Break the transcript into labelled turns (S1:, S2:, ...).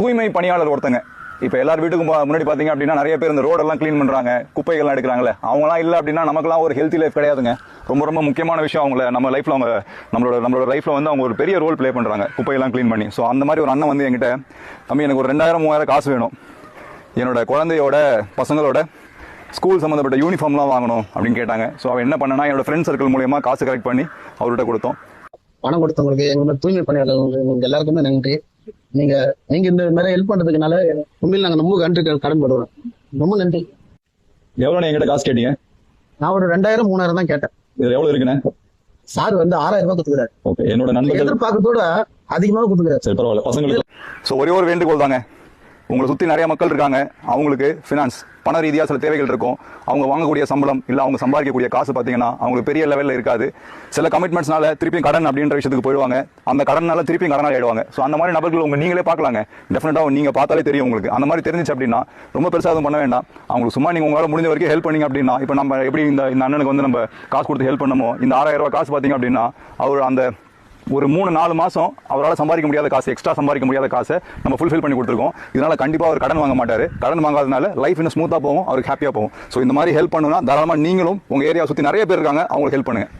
S1: தூய்மை பணியாளர் ஒருத்தங்க. இப்போ எல்லார் வீட்டுக்கும் முன்னாடி பார்த்தீங்க அப்படின்னா நிறைய பேர் இந்த ரோடெல்லாம் க்ளீன் பண்ணுறாங்க குப்பைகள்லாம் எடுக்கிறாங்களே அவங்களாம் இல்லை அப்படின்னா நமக்குலாம் ஒரு ஹெல்த்தி லைஃப் கிடையாதுங்க. ரொம்ப ரொம்ப முக்கியமான விஷயம் அவங்கள நம்ம லைஃப்பில் அவங்க நம்மளோட நம்மளோட லைஃப்பில் வந்து அவங்க ஒரு பெரிய ரோல் ப்ளே பண்ணுறாங்க குப்பையெல்லாம் க்ளீன் பண்ணி. ஸோ அந்த மாதிரி ஒரு அண்ணன் வந்து என்கிட்ட தம்பி எனக்கு ஒரு ரெண்டாயிரம் மூவாயிரம் காசு வேணும். என்னோட குழந்தையோட பசங்களோட ஸ்கூல் சம்மந்தப்பட்ட யூனிஃபார்ம்லாம் வாங்கணும் அப்படின்னு கேட்டாங்க. ஸோ அவன் என்ன பண்ணனா என்னோட ஃப்ரெண்ட் சர்க்கிள் மூலியமா காசு கலெக்ட் பண்ணி அவர்கிட்ட கொடுத்தோம்.
S2: பணம் கொடுத்தவங்களுக்கு எங்க தூய்மை பணியாளர்களுக்கு எல்லாருக்குமே நன்றி. நீங்க நீங்க இந்த மாதிரி ஹெல்ப் பண்றதுக்குனால உண்மையில் நாங்க ரொம்ப கண்டு கடன் படுறோம் ரொம்ப நன்றி.
S1: எவ்வளோ என்கிட்ட காசு கேட்டீங்க?
S2: நான் ஒரு ரெண்டாயிரம் மூணாயிரம் தான் கேட்டேன்.
S1: இது எவ்வளோ இருக்குண்ணே?
S2: சார் வந்து ஆறாயிரம் ரூபாய் கொடுத்துக்கிறாரு.
S1: ஓகே என்னோட நண்பர்கள்
S2: எதிர்பார்க்கறதோட அதிகமாக கொடுத்துக்கிறாரு.
S1: சரி பரவாயில்ல பசங்களுக்கு ஸோ ஒரே ஒரு வேண்டுகோள் தாங்க. உங்களை சுற்றி நிறைய மக்கள் இருக்காங்க. அவங்களுக்கு ஃபினான்ஸ் பண ரீதியாக சில தேவைகள் இருக்கும். அவங்க வாங்கக்கூடிய சம்பளம் இல்லை அவங்க சம்பாதிக்கக்கூடிய காசு பார்த்தீங்கன்னா அவங்களுக்கு பெரிய லெவலில் இருக்காது. சில கமிட்மெண்ட்ஸ்னால திருப்பியும் கடன் அப்படின்ற விஷயத்துக்கு போயிடுவாங்க. அந்த கடனால திருப்பியும் கடனாக ஆயிடுவாங்க. ஸோ அந்த மாதிரி நபர்கள் உங்க நீங்களே பார்க்கலாங்க டெஃபினட்டாக நீங்கள் பார்த்தாலே தெரியும் உங்களுக்கு. அந்த மாதிரி தெரிஞ்சிச்சு அப்படின்னா ரொம்ப பெருசாக எதுவும் பண்ண வேண்டாம். அவங்களுக்கு சும்மா நீங்கள் உங்களால் முடிஞ்ச வரைக்கும் ஹெல்ப் பண்ணீங்க அப்படின்னா இப்போ நம்ம எப்படி இந்த இந்த அண்ணனுக்கு வந்து நம்ம காசு கொடுத்து ஹெல்ப் பண்ணமோ இந்த ஆறாயிரம் ரூபாய் காசு பார்த்தீங்க அப்படின்னா அவர் அந்த ஒரு மூணு நாலு மாதம் அவரால் சம்பாதிக்க முடியாத காசு எக்ஸ்ட்ரா சம்பாதிக்க முடியாத காசை நம்ம ஃபுல்ஃபில் பண்ணி கொடுத்துருக்கோம். இதனால் கண்டிப்பாக அவர் கடன் வாங்க மாட்டார். கடன் வாங்காதனால லைஃப் இன்னும் ஸ்மூத்தாக போகும் அவருக்கு ஹாப்பியாக போகும். ஸோ இந்த மாதிரி ஹெல்ப் பண்ணுன்னா தாராளமாக நீங்களும் உங்கள் ஏரியா சுற்றி நிறைய பேர் இருக்காங்க அவங்களுக்கு ஹெல்ப் பண்ணுங்கள்